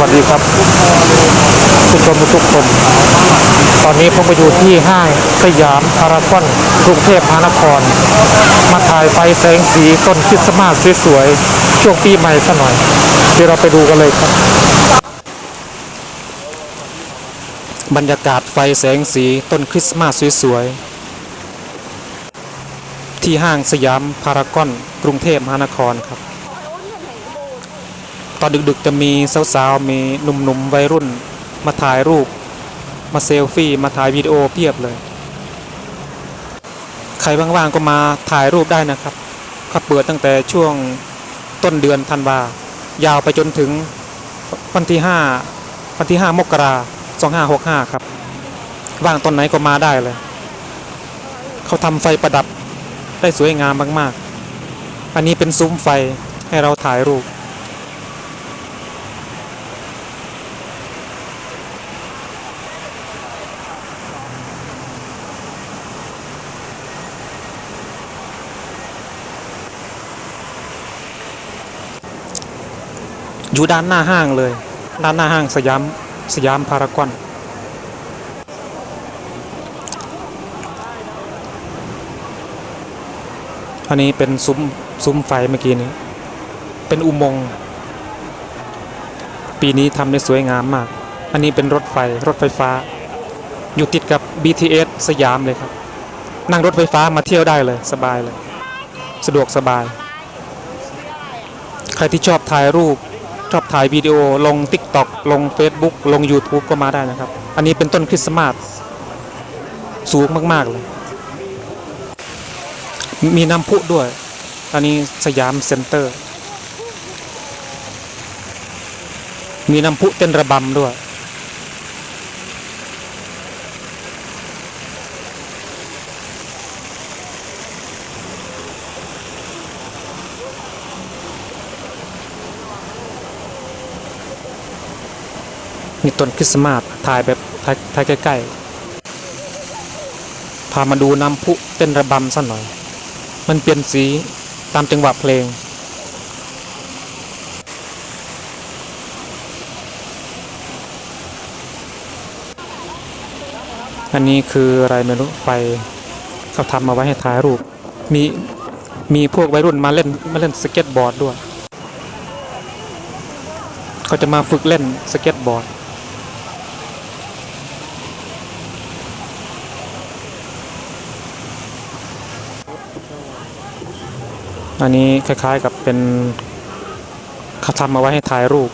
วัสดีครับผู้ชมทุกคน ตอนนี้ผมไปอยู่ที่ห้างสยามพารากอนกรุงเทพมหานคร มาถ่ายไฟแสงสีต้นคริสต์มาสสวยๆช่วงปีใหม่ซะหน่อยเดี๋ยวเราไปดูกันเลยครับ บรรยากาศไฟแสงสีต้นคริสต์มาสสวยๆที่ห้างสยามพารากอนกรุงเทพมหานครครับ ตอนดึกๆจะมีสาวๆ มีหนุ่มๆ วัยรุ่น มาถ่ายรูป มาเซลฟี่ มาถ่ายวิดีโอเพียบเลย ใครว่างๆ ก็มาถ่ายรูปได้นะครับเขาเปิดตั้งแต่ช่วงต้นเดือนธันวายาวไปจนถึงวันที่ห้าวันที่ห้ามกราสองห้าหกห้าครับ ว่างตอนไหนก็มาได้เลย เขาทำไฟประดับได้สวยงามมากๆ อันนี้เป็นซุ้มไฟให้เราถ่ายรูป อยู่ด้านหน้าห้างเลย ด้านหน้าห้างสยามสยามพารากอนอันนี้เป็นซุ้มซุ้มไฟเมื่อกี้นี้ เป็นอุโมงค์ปีนี้ทำได้สวยงามมาก อันนี้เป็นรถไฟรถไฟฟ้า อยู่ติดกับ BTS สยามเลยครับ นั่งรถไฟฟ้ามาเที่ยวได้เลยสบายเลย สะดวกสบาย ใครที่ชอบถ่ายรูป ชอบถ่ายวิดีโอลง TikTok ลง Facebook ลง YouTube ก็มาได้นะครับ อันนี้เป็นต้นคริสต์มาสสูงมาก ๆ เลย มีน้ำพุด้วย อันนี้สยามเซ็นเตอร์ มีน้ำพุเต้นระบำด้วย มีต้นคริสต์มาสถ่ายแบบถ่ายถ่ายใกล้ๆ พามาดูน้ำพุเต้นระบำสักหน่อย มันเปลี่ยนสีตามจังหวะเพลง อันนี้คืออะไรไม่รู้ไฟเขาทำมาไว้ให้ถ่ายรูป มีมีพวกวัยรุ่นมาเล่นมาเล่นสเก็ตบอร์ดด้วย เขาจะมาฝึกเล่นสเก็ตบอร์ด อันนี้คล้ายๆกับเป็นเขาทำมาไว้ให้ถ่ายรูป